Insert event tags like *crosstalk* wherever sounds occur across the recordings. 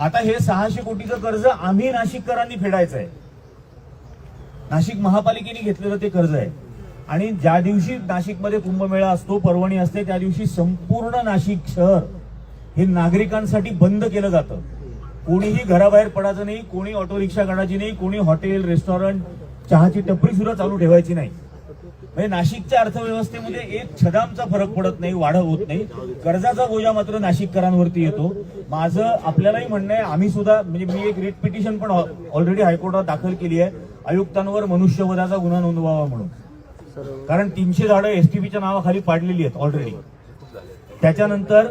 आता हे सहाशे कोटीचं कर्ज आम्ही नाशिककरांनी फेडायचं आहे. नाशिक महापालिकेने घेतलेलं ते कर्ज आहे. आणि ज्या दिवशी नाशिकमध्ये कुंभमेळा असतो पर्वणी असते त्या दिवशी संपूर्ण नाशिक शहर हे नागरिकांसाठी बंद केलं जातं. कोणीही घराबाहेर पडायचं नाही कोणी ऑटो रिक्षा काढायची नाही कोणी हॉटेल रेस्टॉरंट चहाची टपरी सुद्धा चालू ठेवायची नाही. म्हणजे नाशिकच्या अर्थव्यवस्थेमध्ये एक छदामचा फरक पडत नाही वाढ होत नाही. कर्जाचा बोजा मात्र नाशिककरांवरती येतो. माझं आपल्यालाही म्हणणं आहे आम्ही सुद्धा म्हणजे मी एक रिट पिटिशन पण ऑलरेडी हायकोर्टात दाखल केली आहे. आयुक्तांवर मनुष्यवधाचा गुन्हा नोंदवावा म्हणून. कारण तीनशे झाडं एसटीपीच्या नावाखाली पाडलेली आहेत ऑलरेडी त्याच्यानंतर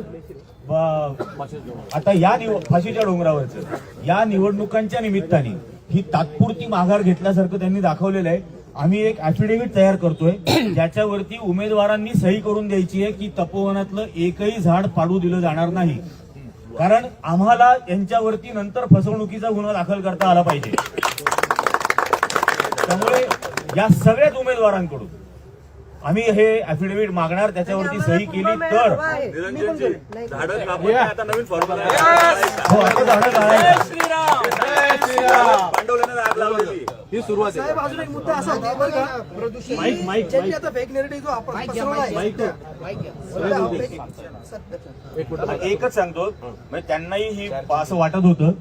आता या निव फाशीच्या डोंगरावरचं. या निवडणुकांच्या निमित्ताने ही तात्पुरती माघार घेतल्यासारखं त्यांनी दाखवलेलं आहे. आम्ही एक ऍफिडेव्हिट तयार करतोय. *clears throat* ज्याच्यावरती उमेदवारांनी सही करून द्यायची आहे की तपोवनातलं एकही झाड पाडू दिलं जाणार नाही. कारण आम्हाला यांच्यावरती नंतर फसवणुकीचा गुन्हा दाखल करता आला पाहिजे. त्यामुळे या सगळ्याच उमेदवारांकडून आम्ही हे ऍफिडेव्हिट मागणार त्याच्यावरती सही केली तर. झाडं कापणे आता नवीन फॉर्म्युला हो आता झाडं ही सुरुवात आहे. साहेब अजून एक मुद्दा असा होता बरं का. की ज्यांनी आता फेक नेरेटिव्ह जो आपण पसरवला आहे सध्या. आपले- सध्या- आता एकच सांगतो म्हणजे त्यांनाही ही असं वाटत होतं.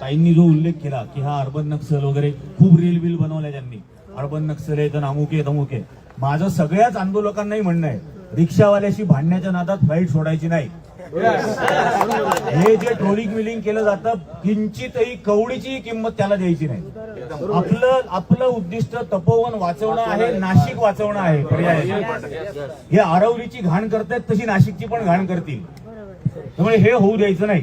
ताईंनी जो उल्लेख केला की हा अर्बन नक्सल वगैरे खूप रील बिल बनवल्या त्यांनी. अर्बन नक्सल आहे तर अमुक आहे तमुक. आहे माझं सगळ्याच आंदोलकांनाही म्हणणं आहे रिक्षावाल्याशी भांडण्याच्या नादात फाईट सोडायची नाही. हे जे ट्रोलिंग मिलिंग केलं जातं किंचितही कवडीची किंमत त्याला द्यायची नाही. आपलं आपलं उद्दिष्ट तपोवन वाचवणं आहे नाशिक वाचवणं आहे पर्याय हे आरवलीची घाण करतायत तशी नाशिकची पण घाण करतील. त्यामुळे हे होऊ द्यायचं नाही.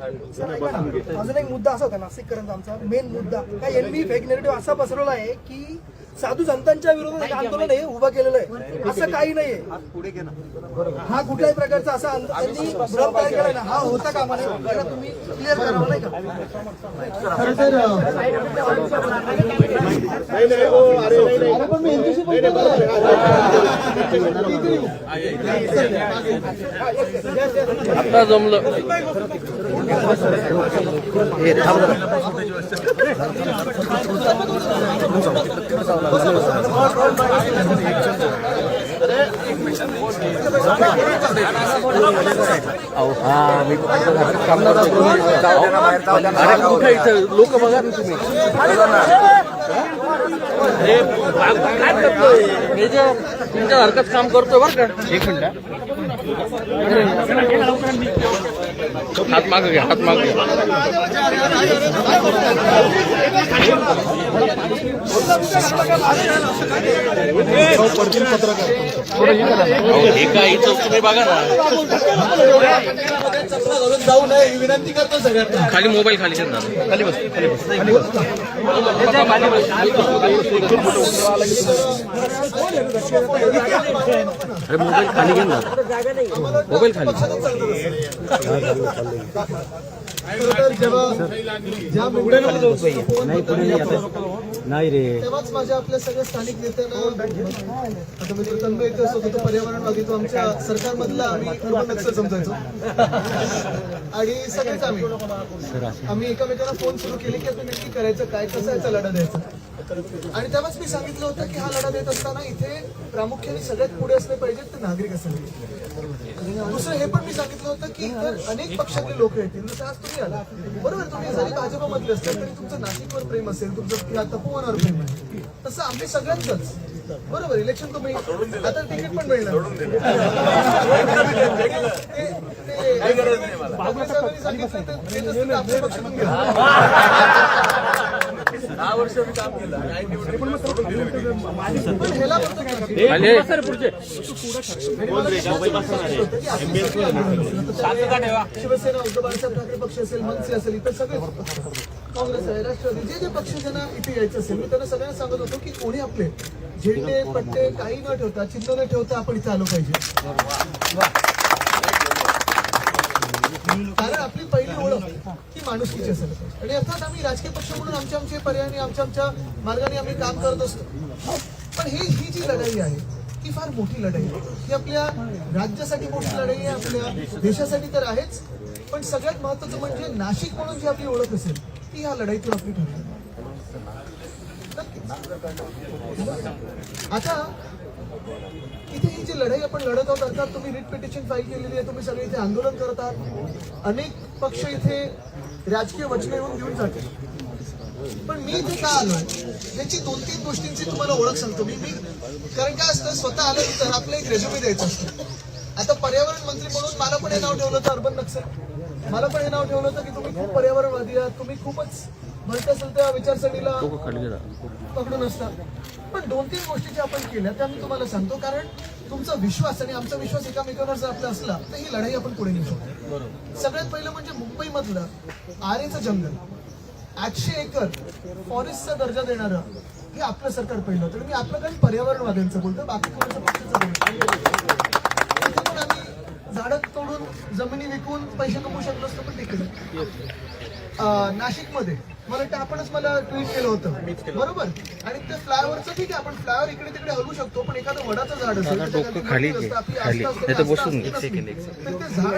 अजून एक मुद्दा असा होता नाशिककरांचा आमचा मेन मुद्दा. काय यांनी फेक नेरेटिव्ह असा पसरवला आहे की साधू संतांच्या विरोधात एक आंदोलन हे उभं केलेलं आहे. असं काही नाहीये. हा कुठल्याही प्रकारचा असा त्यांनी भ्रम तयार केला ना हा होता कामा नये तुम्ही क्लिअर करावं नाही का? आता जमलं. हा मी कुठे इथं लोक बघा ना तुम्ही तुमच्या हरकत काम करतोय बरं का एक मिनिट. हात माग घ्या हात माग घ्या हे काय तुम्ही बघा ना जाऊ नये विनंती करतो सगळ्यांना खाली मोबाईल खाली खाली बस खाली बस खाली बस. अरे मोबाईल खाली घेऊन जा मोबाईल खाली नाही तर जेव्हा ज्या नाही रे तेव्हाच माझ्या आपल्या सगळ्या स्थानिक नेत्यांना आता मित्र तन्मय इथे असतो तो पर्यावरणवादी तो आमच्या सरकारमधला आम्ही अर्बन नक्सल समजायचो. आणि सगळेच आम्ही. आम्ही एकमेकांना फोन सुरू केले की आता नक्की करायचं काय कसं याचा लढा द्यायचा. आणि तेव्हाच मी सांगितलं होतं की हा लढा देत असताना इथे प्रामुख्याने सगळ्यात पुढे असले पाहिजेत ते नागरिक असले दुसरं हे पण मी सांगितलं होतं की इतर अनेक पक्षातले लोक येतील जसं आज तुम्ही आला बरोबर तुम्ही जरी भाजपमधले असतील तरी तुमचं नाशिकवर प्रेम असेल तुमचं तपोवनावर प्रेम आहे तसं आम्ही सगळ्यांचंच बरोबर इलेक्शन तुम्ही आता तिकीट पण मिळणार सांगितलं तर ते तसं तर आपल्या पक्षातून घ्या. दहा वर्ष मी काम केलं आणि निवडणूक पण सोडून दिली मी. पण ह्याला फक्त खाली शिवसेना उद्धव बाळासाहेब ठाकरे पक्ष असेल मनसे असेल इतर सगळे काँग्रेस आहे राष्ट्रवादी जे जे पक्ष ज्यांना इथे यायचं असेल मी त्यांना सगळ्यांना सांगत होतो की कोणी आपले झेंडे पट्टे काही न ठेवता चिन्ह न ठेवता आपण इथे आलो पाहिजे कारण आपली पहिली ओळख ही माणुसकीची असेल. आणि अर्थात आम्ही राजकीय पक्ष म्हणून आमच्या आमच्या पर्यायाने आमच्या आमच्या मार्गाने आम्ही काम करत असतो. पण ही ही जी लढाई आहे ती फार मोठी लढाई आहे. ही आपल्या राज्यासाठी मोठी लढाई आहे आपल्या देशासाठी तर आहेच. पण सगळ्यात महत्वाचं म्हणजे नाशिक म्हणून जी आपली ओळख असेल ती ह्या लढाईतून आपली ठरली. आता इथे ही जी लढाई आपण लढत आहोत अर्थात तुम्ही रिट पिटिशन फाईल केलेली आहे तुम्ही सगळे इथे आंदोलन करत आहात. अनेक पक्ष इथे राजकीय वचने येऊन घेऊन जाते पण मी इथे का आलोय? त्याची दोन तीन गोष्टींची तुम्हाला ओळख सांगतो मी. मी कारण काय असतं स्वतः आलं तर आपलं एक रेझ्युमे द्यायचं असतं. आता पर्यावरण मंत्री म्हणून मला पण हे नाव ठेवलं होतं अर्बन नक्सल मला पण हे नाव ठेवलं होतं की तुम्ही खूप पर्यावरणवादी आहात तुम्ही खूपच म्हणत असेल त्या विचारसरणीला पकडून असतात पण दोन तीन गोष्टी ज्या आपण केल्या त्या मी तुम्हाला सांगतो. कारण तुमचा विश्वास आणि आमचा विश्वास एकामेकांवर जर आपला असला तर ही लढाई आपण पुढे नेऊ शकतो सगळ्यात पहिलं म्हणजे मुंबईमधलं आरेचं जंगल. आठशे एकर फॉरेस्टचा दर्जा देणारं हे आपलं सरकार पहिलं होतं. आणि मी आपलं काही पर्यावरणवाद्यांचं बोलतो बाकी कोणाचं पक्षाचं बोलतो झाडं तोडून जमिनी विकून पैसे कमवू शकलो असतो पण ते केलं अं, नाशिकमध्ये. मला वाटतं आपणच मला ट्विट केलं होतं. बरोबर? आणि ते फ्लायओव्हरचं ठीक आहे आपण फ्लायओव्हर इकडे तिकडे हलवू शकतो पण एखादं वडाचं झाड असेल आपली ते झाड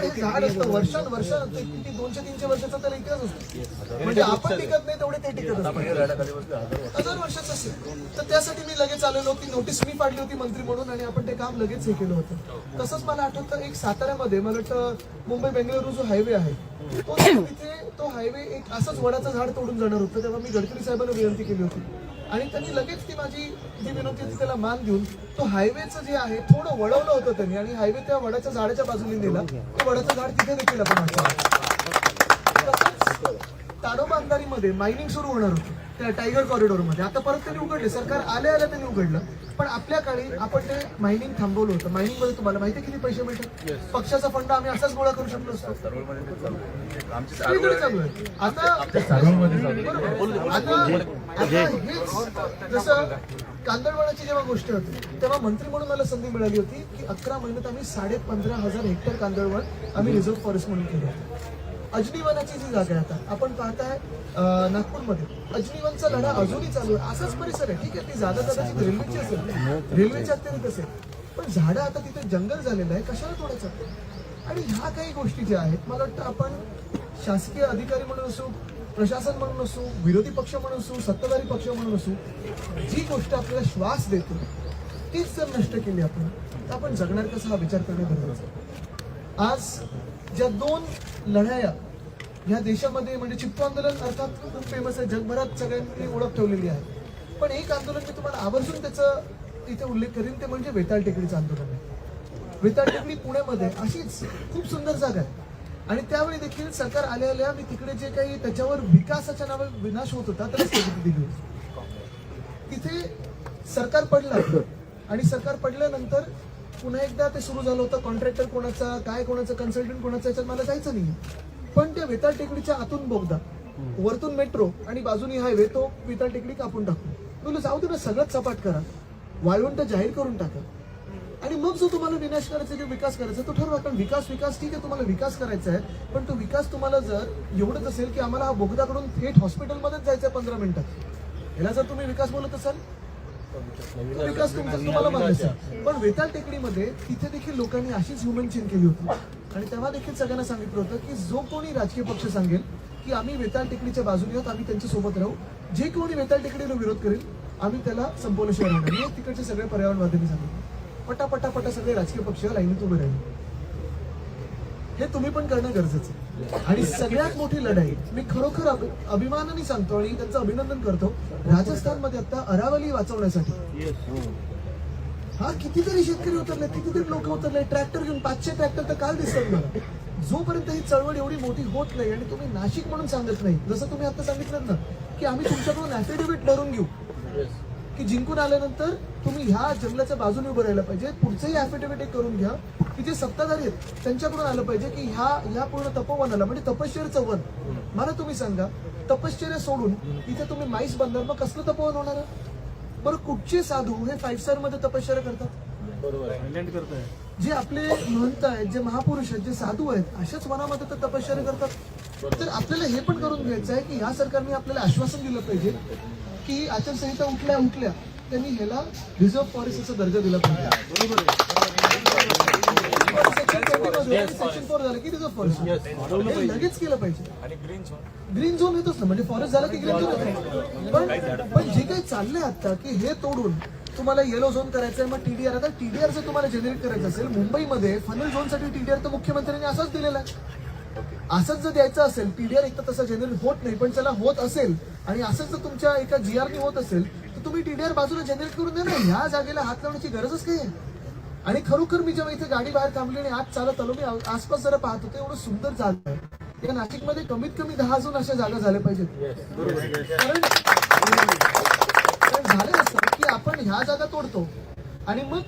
हे झाड असतं. वर्षान वर्ष किती दोनशे तीनशे वर्षाचा त्याला इतिहास असतो. म्हणजे आपण टिकत नाही तेवढे ते टिकत असतात. हजार वर्षाचं असेल. तर त्यासाठी मी लगेच आलेलो ती नोटीस मी पाडली होती मंत्री म्हणून आणि आपण ते काम लगेच हे केलं होतं. तसंच मला आठवतं एक साताऱ्यामध्ये मला मुंबई बेंगळुरू जो हायवे आहे तो *coughs* तिथे तो हायवे एक असंच वडाचं झाड तोडून जाणार होतं तेव्हा मी गडकरी साहेबांना विनंती केली होती. आणि त्यांनी लगेच ती माझी जी विनंती होती त्याला मान देऊन तो हायवेचं जे आहे थोडं वळवलं होतं त्यांनी. आणि हायवे त्या वडाच्या झाडाच्या बाजूने नेला. ते वडाचं झाड तिथे देखील आपण ताडोबा अंधारीमध्ये मायनिंग सुरू होणार होतं. टायगर कॉरिडॉरमध्ये. आता परत त्यांनी उघडले. सरकार आल्या आल्या त्यांनी उघडलं. पण आपल्या काळी आपण ते मायनिंग थांबवलं होतं. मायनिंगमध्ये तुम्हाला माहिती किती पैसे मिळतात? पक्षाचा फंड आम्ही असाच गोळा करू शकलो असतो. आता. आता हेच जसं कांदळवनाची जेव्हा गोष्ट होती तेव्हा मंत्री म्हणून मला संधी मिळाली होती की अकरा महिन्यात आम्ही साडे पंधरा हजार हेक्टर कांदळवन आम्ही रिझर्व्ह फॉरेस्ट म्हणून केलं अजनीवनाची जी जागा आहे आता आपण पाहताय नागपूरमध्ये. अजनीवनचा लढा अजूनही चालू आहे. असाच परिसर आहे. ठीक आहे ती जागा कदाचित रेल्वेची असेल. रेल्वेच्या अत्यंत असेल. पण झाडं आता तिथे जंगल झालेलं आहे. कशाला तोडायचं? आणि ह्या काही गोष्टी ज्या आहेत मला वाटतं आपण शासकीय अधिकारी म्हणून असू प्रशासन म्हणून असू विरोधी पक्ष म्हणून असू सत्ताधारी पक्ष म्हणून असू जी गोष्ट आपल्याला श्वास देते तीच जर नष्ट केली आपण तर आपण जगणार कसा? हा विचार करणं गरजेचं आहे. आज ज्या दोन लढाया ह्या देशामध्ये म्हणजे चित्तो आंदोलन अर्थात खूप फेमस आहे. जगभरात सगळ्यांनी ओळख ठेवलेली आहे. पण एक आंदोलन मी तुम्हाला आवर्जून त्याचं इथे उल्लेख करीन ते म्हणजे वेताळ टेकडीचं आंदोलन आहे. वेताळ टेकडी पुण्यामध्ये अशीच खूप सुंदर जागा आहे. आणि त्यावेळी देखील सरकार आल्या आल्या मी तिकडे जे काही त्याच्यावर विकासाच्या नावावर विनाश होत होता त्याला स्थगिती दिली होती. तिथे सरकार पडलं आणि सरकार पडल्यानंतर पुन्हा एकदा ते सुरू झालं होतं. कॉन्ट्रॅक्टर कोणाचा काय कोणाचा कन्सल्टंट कोणाचा याच्यात मला जायचं नाही पण त्या वेताळ टेकडीच्या आतून बोगदा वरतून मेट्रो आणि बाजूनी हायवे तो वेताळ टेकडी कापून टाकू तुला जाऊ दे ना सगळंच सपाट करा. वाळवंट जाहीर करून टाका. आणि मग जो तुम्हाला विनाश करायचा किंवा विकास करायचा तो ठरवा. कारण विकास विकास ठीक आहे तुम्हाला विकास करायचा आहे. पण तो विकास तुम्हाला जर एवढंच असेल की आम्हाला हा बोगदाकडून थेट हॉस्पिटलमध्येच जायचं आहे पंधरा मिनिटात ह्याला जर तुम्ही विकास बोलत असाल तो विकास तुमचा तुम्हाला मान्य असेल. पण वेताळ टेकडीमध्ये तिथे देखील लोकांनी अशीच ह्युमन चेन केली होती. आणि तेव्हा देखील सगळ्यांना सांगितलं होतं की जो कोणी राजकीय पक्ष सांगेल की आम्ही वेताळ टेकडीच्या बाजूने आहोत आम्ही त्यांच्यासोबत राहू. जे कोणी वेताल टेकडीला विरोध करेल आम्ही त्याला संपवल्याशिवाय राहणार नाही. हे तिकडचे सगळे पर्यावरणवाद्यांनी सांगितलं. पटापटापटा पटा सगळे राजकीय पक्ष लाईनीत उभे राहिले. हे तुम्ही पण करणं गरजेचं आहे. आणि सगळ्यात मोठी लढाई मी खरोखर अभिमानाने सांगतो आणि त्यांचं अभिनंदन करतो राजस्थानमध्ये आता अरावली वाचवण्यासाठी. हा कितीतरी शेतकरी उतरले कितीतरी लोक उतरले ट्रॅक्टर घेऊन पाचशे ट्रॅक्टर तर काल दिसतात मला. जोपर्यंत ही चळवळ एवढी मोठी होत नाही आणि तुम्ही नाशिक म्हणून सांगत नाही जसं तुम्ही आता सांगितलं ना की आम्ही तुमच्याकडून ऍफिडेव्हिट धरून घेऊ. की जिंकून आल्यानंतर तुम्ही ह्या जंगलाच्या बाजूने उभं राहायला पाहिजे. पुढचंही ऍफिडेव्हिट एक करून घ्या की जे सत्ताधारी आहेत त्यांच्याकडून आलं पाहिजे की ह्या ह्या पूर्ण तपोवनाला म्हणजे तपश्चर्याचं वन. मला तुम्ही सांगा तपश्चर्या सोडून इथे तुम्ही माईस बांधणार मग कसलं तपोवन होणार आहे? बरं कुठचे साधू हे फाईव्ह स्टारमध्ये तपश्चर्या करतात? जे आपले महंत आहेत जे महापुरुष आहेत जे साधू आहेत अशाच वनामध्ये तर तपश्चर्या करतात. तर आपल्याला हे पण करून घ्यायचं आहे की ह्या सरकारने आपल्याला आश्वासन दिलं पाहिजे की आचारसंहिता उठल्या उठल्या त्यांनी ह्याला रिझर्व्ह फॉरेस्ट असा दर्जा दिला पाहिजे. सेक्शन फोर झालं की फॉरेस्ट हे लगेच केलं पाहिजे. ग्रीन झोन येतोच ना म्हणजे फॉरेस्ट झालं की ग्रीन झोन येतो पण पण जे काही चाललंय आता की हे तोडून तुम्हाला येलो झोन करायचं आहे मग टीडीआर आता टीडीआर जर तुम्हाला जनरेट करायचं असेल मुंबईमध्ये फनल झोनसाठी टीडीआर तर मुख्यमंत्र्यांनी असाच दिलेला आहे. असंच जर द्यायचं असेल टीडीआर एक तर तसं जनरेट होत नाही पण त्याला होत असेल आणि असंच जर तुमच्या एका जीआरने होत असेल तर तुम्ही टीडीआर बाजूला जनरेट करून द्या ना. ह्या जागेला हात लावण्याची गरजच काय आहे आणि खरोखर मी जेव्हा इथे गाडी बाहेर थांबली आणि आज चालत आलो मी आसपास जरा पाहत होतो एवढं सुंदर जागा आहे. या नाशिकमध्ये कमीत कमी दहा अजून अशा जागा झाल्या पाहिजेत. कारण झालं असं की आपण ह्या जागा तोडतो. आणि मग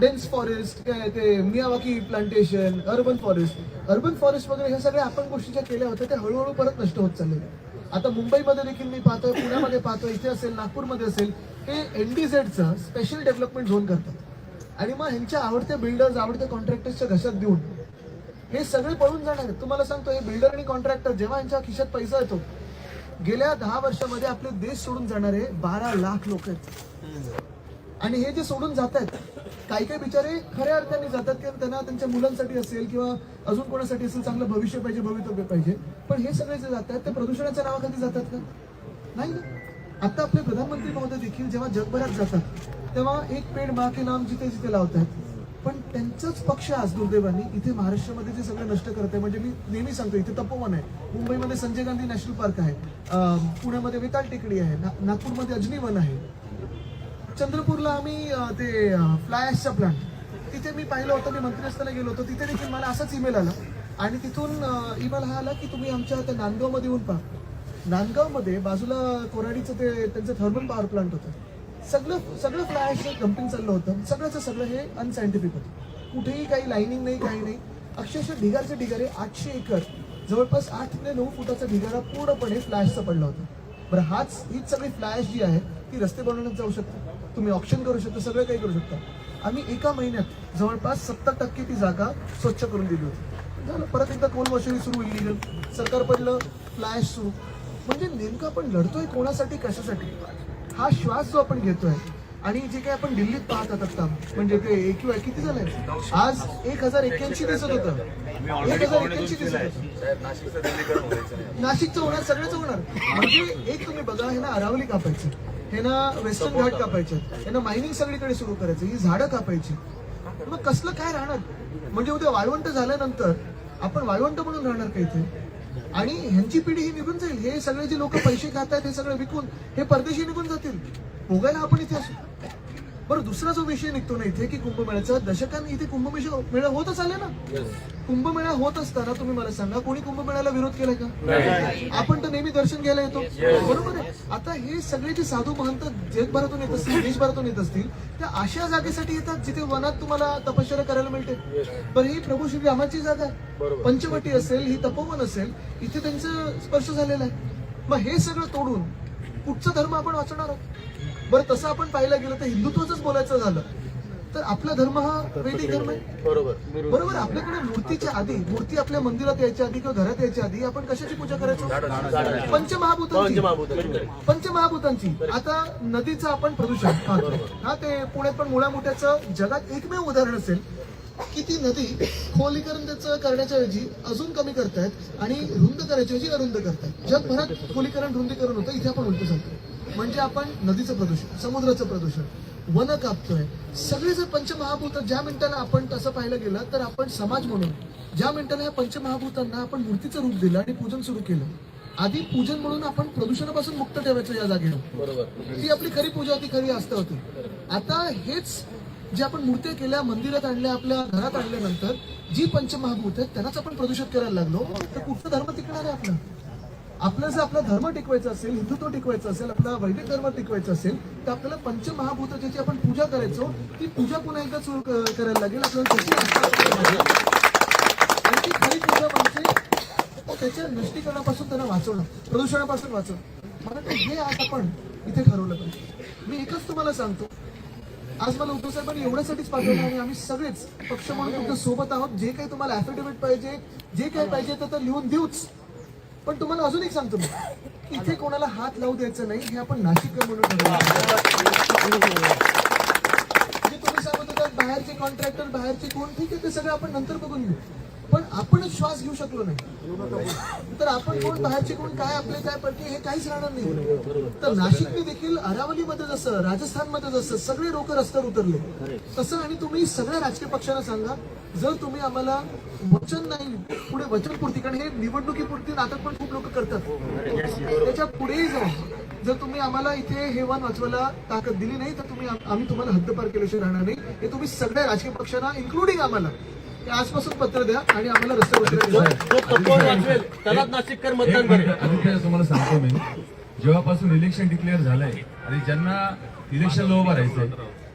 डेन्स फॉरेस्ट काय ते Miyawaki plantation urban forest urban forest वगैरे ह्या सगळ्या आपण गोष्टी ज्या केल्या होत्या त्या हळूहळू परत नष्ट होत चाललेल्या. आता मुंबईमध्ये देखील मी पाहतोय पुण्यामध्ये पाहतोय इथे असेल नागपूरमध्ये असेल हे एनडीझेडचं स्पेशल डेव्हलपमेंट झोन करतात. आणि मग ह्यांच्या आवडत्या बिल्डर्स आवडत्या कॉन्ट्रॅक्टर्सच्या घशात देऊन हे सगळे पळून जाणार आहेत. तुम्हाला सांगतो हे बिल्डर आणि कॉन्ट्रॅक्टर जेव्हा यांच्या खिशात पैसा येतो गेल्या दहा वर्षामध्ये आपले देश सोडून जाणारे बारा लाख लोक आहेत. आणि हे जे सोडून जात आहेत काही काही बिचारे खऱ्या अर्थाने जातात की त्यांना त्यांच्या मुलांसाठी असेल किंवा अजून कोणासाठी असेल चांगलं भविष्य पाहिजे भवितव्य पाहिजे. पण हे सगळे जे जात आहेत ते प्रदूषणाच्या नावाखाली जातात का? नाही आता आपले प्रधानमंत्री महोदय देखील जेव्हा जगभरात जातात तेव्हा एक पेड मा के नाम जिथे जिथे लावतात. पण त्यांचाच पक्ष आज दुर्दैवाने इथे महाराष्ट्रामध्ये जे सगळं नष्ट करत आहे म्हणजे मी नेहमी सांगतो इथे तपोवन आहे. मुंबईमध्ये संजय गांधी नॅशनल पार्क आहे. पुण्यामध्ये वेताल टेकडी आहे. ना- नागपूरमध्ये अजनी वन आहे. चंद्रपूरला आम्ही ते फ्लाय ॲशचा प्लांट तिथे मी पाहिलं होतं मी मंत्री असताना गेलो होतो. तिथे देखील मला असाच ईमेल आला. आणि तिथून ईमेल हा आला की तुम्ही आमच्या त्या नांदगावमध्ये येऊन पहा. नांदगावमध्ये बाजूला कोराडीचं ते त्यांचं थर्मल पॉवर प्लांट होतं. सगळं सगळं फ्लाय ॲशचं डम्पिंग चाललं होतं. सगळंचं सगळं हे अनसायंटिफिक होतं. कुठेही काही लाईनिंग नाही काही नाही. अक्षरशः ढिगारचे ढिगारे आठशे एकर. जवळपास आठ ते नऊ फुटाचा ढिगारा पूर्णपणे फ्लॅशचा पडला होता. बरं हाच हीच सगळी फ्लॅश जी आहे ती रस्ते बनवण्यात जाऊ शकते. तुम्ही ऑप्शन करू शकता सगळं काही करू शकता. आम्ही एका महिन्यात जवळपास सत्तर टक्के ती जागा स्वच्छ करून दिली होती. झालं परत एकदा कोल वॉशिंग सुरू इलिगल सरकार पडलं फ्लॅश सुरू. म्हणजे नेमकं आपण लढतोय कोणासाठी कशासाठी? हा श्वास जो आपण घेतोय आणि जे काही आपण दिल्लीत पाहतात आता म्हणजे ते एकू किती झालंय? आज एक हजार एक्क्याऐंशी दिसत होतं. एक हजार एक्क्याऐंशी दिसत होतं. नाशिकचं होणार सगळ्याच होणार. म्हणजे एक तुम्ही बघा हे ना अरावली कापायची. हे ना वेस्टर्न घाट कापायचे हे ना मायनिंग सगळीकडे सुरू करायचं. ही झाडं कापायची मग कसलं काय राहणार? म्हणजे उद्या वाळवंट झाल्यानंतर आपण वाळवंट म्हणून राहणार का इथे? आणि ह्यांची पिढी ही निघून जाईल. हे सगळे जे लोक पैसे खात आहेत हे सगळं विकून हे परदेशी निघून जातील. भोगायला आपण इथे असू. बरं दुसरा जो विषय निघतो ना इथे की कुंभमेळ्याचा दशकांनी इथे कुंभमेळा मेळा होतच आले ना? कुंभमेळा होत असताना तुम्ही मला सांगा कोणी कुंभमेळ्याला विरोध केलाय का? आपण तर नेहमी दर्शन घ्यायला येतो. बरोबर आहे. आता हे सगळे जे साधू महंत जगभरातून येत असतील देशभरातून येत असतील त्या अशा जागेसाठी येतात जिथे वनात तुम्हाला तपश्चर्या करायला मिळते पण ही प्रभू श्री रामाची जागा आहे. पंचवटी असेल ही तपोवन असेल इथे त्यांचं स्पर्श झालेला आहे. मग हे सगळं तोडून कुठचा धर्म आपण वाचणार आहोत? बरं तसं आपण पाहायला गेलं तर हिंदुत्वच बोलायचं झालं. तर आपला धर्म हा वैदिक धर्म आहे? बरोबर. बरोबर आपल्याकडे मूर्तीच्या आधी मूर्ती आपल्या मंदिरात यायच्या आधी किंवा घरात यायच्या आधी आपण कशाची पूजा करायचो? पंचमहाभूतांची. पंचमहाभूतांची. आता नदीचं आपण प्रदूषण पाहतो हा ते पुण्यात पण मुळा मोठ्याचं जगात एकमेव उदाहरण असेल की ती नदी खोलीकरण त्याचं करण्याच्या ऐवजी अजून कमी करतायत आणि रुंद करायच्या ऐवजी अरुंद करतायत. जगभरात खोलीकरण रुंदीकरण होतं इथे आपण उलट सांगतो म्हणजे आपण नदीचं प्रदूषण समुद्राचं प्रदूषण वन कापतोय. सगळे जर पंचमहाभूत ज्या मिनिटाला आपण तसं पाहायला गेलं तर आपण समाज म्हणून ज्या मिनिटाला या पंचमहाभूतांना आपण मूर्तीचं रूप दिलं आणि पूजन सुरू केलं आधी पूजन म्हणून आपण प्रदूषणापासून मुक्त ठेवायचं या जागेवर. ती आपली खरी पूजा होती खरी आस्था होती. आता हेच जे आपण मूर्त्या केल्या मंदिरात आणल्या आपल्या घरात आणल्यानंतर जी पंचमहाभूत आहेत त्यांनाच आपण प्रदूषित करायला लागलो. तर कुठचा धर्म टिकणार आहे आपला? आपला जर आपला धर्म टिकवायचा असेल हिंदुत्व टिकवायचं असेल आपला वैदिक धर्म टिकवायचा असेल तर आपल्याला पंचमहाभूत ज्याची आपण पूजा करायचो ती पूजा पुन्हा एकदा सुरू करायला लागेल. आपल्याला ती खरी पूजा म्हणजे त्याच्या नष्टीकरणापासून त्यांना वाचवणं प्रदूषणापासून वाचवणं. मला हे आज आपण इथे ठरवलं पाहिजे. मी एकच तुम्हाला सांगतो. आज मला उद्धव साहेबांनी एवढ्यासाठीच पाठवलं आणि आम्ही सगळेच पक्ष म्हणून तुमच्यासोबत आहोत. जे काही तुम्हाला ऍफिडेव्हिट पाहिजे जे काही पाहिजे ते तर लिहून देऊच. पण तुम्हाला अजून एक सांगतो मी. इथे कोणाला हात लावू द्यायचं नाही हे आपण नाशिककर म्हणून जे म्हणजे तुम्ही सांगत होता बाहेरचे कॉन्ट्रॅक्टर बाहेरचे कोण? ठीक आहे ते सगळं आपण नंतर बघून घेऊ. आपणच श्वास घेऊ शकलो नाही. तर आपण कोण बाहेरचे कोण काय आपले काय पडते हे काहीच राहणार नाही. तर नाशिकने देखील अरावलीमध्ये जसं राजस्थानमध्ये जसं सगळे लोक रस्त्यावर उतरले तसं आणि तुम्ही सगळ्या राजकीय पक्षांना सांगा जर तुम्ही आम्हाला वचन नाही पुढे वचनपूर्ती कारण हे निवडणुकीपुरती नाटक पण खूप लोक करतात. त्याच्या पुढेही जाऊ जर तुम्ही आम्हाला इथे हेवा वाचवायला ताकद दिली नाही तर तुम्ही आम्ही तुम्हाला हद्दपार केल्याशिवाय राहणार नाही. हे तुम्ही सगळ्या राजकीय पक्षांना इन्क्लुडिंग आम्हाला आजपासून पत्र द्या आणि आम्हाला तुम्हाला सांगतो मी. जेव्हापासून इलेक्शन डिक्लेअर झालंय आणि ज्यांना इलेक्शनला उभं राहायचंय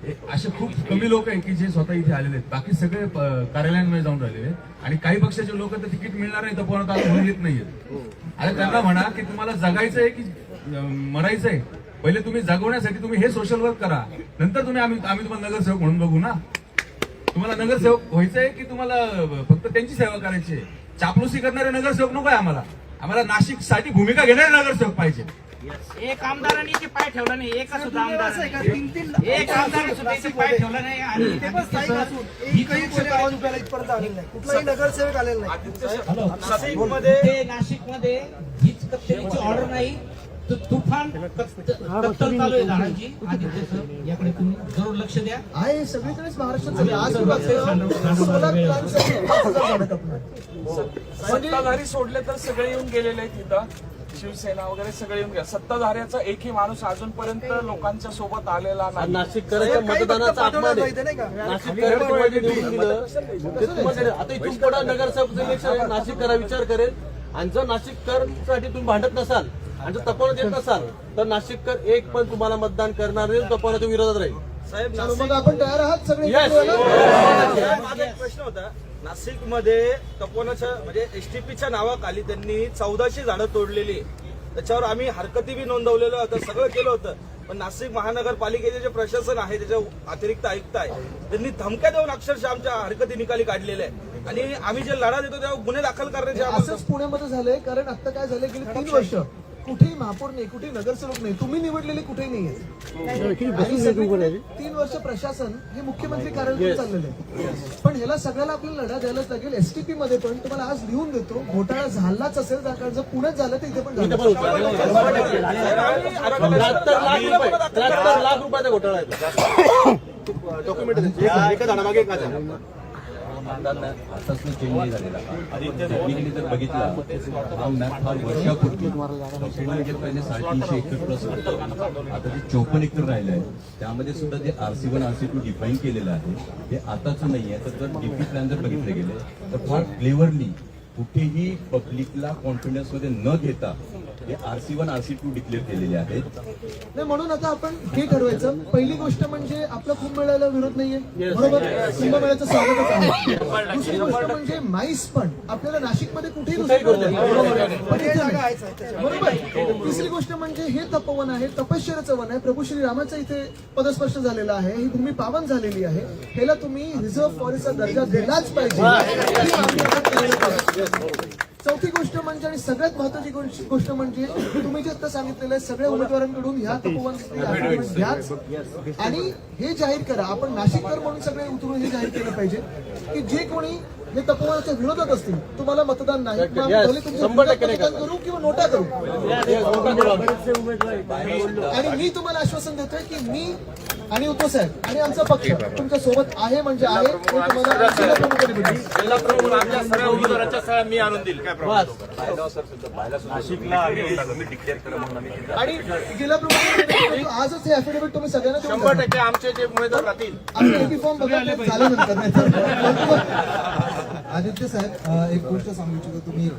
हे असे खूप कमी लोक आहेत की जे स्वतः इथे आलेले आहेत. बाकी सगळे कार्यालयांमध्ये जाऊन राहिलेले आहेत. आणि काही पक्षाचे लोक तर तिकीट मिळणार नाही तर कोणाला आता म्हणून येत नाहीयेत आता त्यांना म्हणा की तुम्हाला जगायचंय की अं, मरायचंय. पहिले तुम्ही जगवण्यासाठी तुम्ही हे सोशल वर्क करा. नंतर तुम्ही आम्ही आम्ही तुम्हाला नगरसेवक म्हणून बघू ना. तुम्हाला नगरसेवक व्हायचंय की तुम्हाला फक्त त्यांची सेवा करायची आहे? चापलुसी करणारे नगरसेवक नको आहे आम्हाला. आम्हाला नाशिकसाठी भूमिका घेणारे नगरसेवक पाहिजे. एक आमदारांनी इथे पाय ठेवला नाही एकच सुद्धा आमदार एक आमदार सुद्धा इथे पाय ठेवला नाही आणि ते पण इथपर्यंत आलेला नाही. कुठलाही नगरसेवक आलेला नाही. नाशिकमध्ये हीच कत्तलीची ऑर्डर नाही. तर तुफान कत्तल चालू आहे झाडांची याकडे तुम्ही जरूर लक्ष द्या आहे सगळीकडेच महाराष्ट्रात. आज. सत्ताधारी सोडले तर सगळे येऊन गेलेले आहेत तिथं शिवसेना वगैरे सगळे येऊन गेले सत्ताधाऱ्याचा एकही माणूस अजूनपर्यंत लोकांच्या सोबत आलेला नाही नाशिककरांच्या मतदानाचा अपमान आहे नाशिककर आता इथून पुढे नगरसेवक इलेक्शन नाशिककरा विचार करेल आणि जर नाशिककरसाठी तुम्ही भांडत नसाल आणि जर येत नसाल तर नाशिककर एक पण तुम्हाला मतदान करणार नाही तपवण्याच्या विरोधात राहील. मग आपण तयार आहात सगळे? माझा एक प्रश्न होता. नाशिकमध्ये तपोनाच्या म्हणजे एसटीपीच्या नावाखाली त्यांनी चौदाशे झाडं तोडलेली. त्याच्यावर आम्ही हरकती बी नोंदवलेलं होतं सगळं केलं होतं. पण नाशिक महानगरपालिकेचे जे प्रशासन आहे त्याचे अतिरिक्त आयुक्त आहे त्यांनी धमक्या देऊन अक्षरशः आमच्या हरकती निकाली काढलेल्या आहे आणि आम्ही जे लढा देतो तेव्हा गुन्हे दाखल करण्याचे असंच पुण्यामध्ये झालंय कारण आता काय झालंय गेली तीन वर्ष कुठेही महापौर नाही कुठेही नगरसेवक नाही. तुम्ही निवडलेले कुठेही सगळीकडे तीन वर्ष प्रशासन हे मुख्यमंत्री कार्यालयातून चाललेलं आहे. पण ह्याला सगळ्याला आपल्याला लढा द्यायलाच लागेल. एसटीपी मध्ये पण तुम्हाला आज लिहून देतो घोटाळा झालाच असेल तर जर पुण्यात झालं तर इथे पण झालं. लाख रुपयाचा घोटाळा आहे. *coughs* तो. एका झाडामागे एक हजार. आताच चेंज नाही झालेला. टेक्निकली जर बघितला हा मॅप हा वर्षापूर्वी वर्षापूर्वी म्हणजे पहिले साडेतीनशे एकर प्लस होतं. आता ते चोपन्न एकर राहिलं आहे त्यामध्ये सुद्धा जे RC one R C two define केलेलं आहे ते आताच नाही आहे तर जर डीपी प्लॅन जर बघितले गेले तर फार क्लेवरली कुठेही पब्लिकला कॉन्फिडन्समध्ये न घेता हे RC one RC two declare केलेले आहेत. नाही म्हणून आता आपण हे ठरवायचं. पहिली गोष्ट म्हणजे आपला कुंभमेळ्याला विरोध नाहीये. बरोबर? कुंभमेळ्याचं स्वागतच आहे. *laughs* दुसरी गोष्ट म्हणजे माईस पण. आपल्याला नाशिकमध्ये कुठेही पण इथे नाही. आहे. बरोबर? तिसरी गोष्ट म्हणजे हे तपोवन आहे. तपश्चर्याचं वन आहे. प्रभू श्रीरामाचं इथे पदस्पर्श झालेला आहे. ही भूमी पावन झालेली आहे. ह्याला तुम्ही रिझर्व्ह फॉरेस्टचा दर्जा दिलाच पाहिजे. ही मागणी आपण करायला पाहिजे. चौथी गोष्ट म्हणजे आणि सगळ्यात महत्वाची गोष्ट गोष्ट म्हणजे तुम्ही जे आता सांगितलेलं आहे सगळ्या उमेदवारांकडून ह्या तपोवन घ्याच आणि हे जाहीर करा. आपण नाशिककर म्हणून सगळे उतरून हे जाहीर केलं पाहिजे की जे कोणी हे तपोवनाच्या विरोधात असतील. तुम्हाला मतदान नाही. करू किंवा नोटा करू. आणि मी तुम्हाला आश्वासन देतोय की मी आणि उद्धव साहेब आणि आमचा पक्ष तुमच्यासोबत आहे म्हणजे आहे. आणि जिल्हा प्रमुखांनी आजच हे अफिडेव्हिट तुम्ही सगळ्यांना शंभर. टक्के आमचे जे उमेदवार राहतील. आम्ही फॉर्म बघा ते झाल्यानंतर *laughs* *laughs* आदित्य साहेब एक गोष्ट सांगू इच्छितो. तुम्ही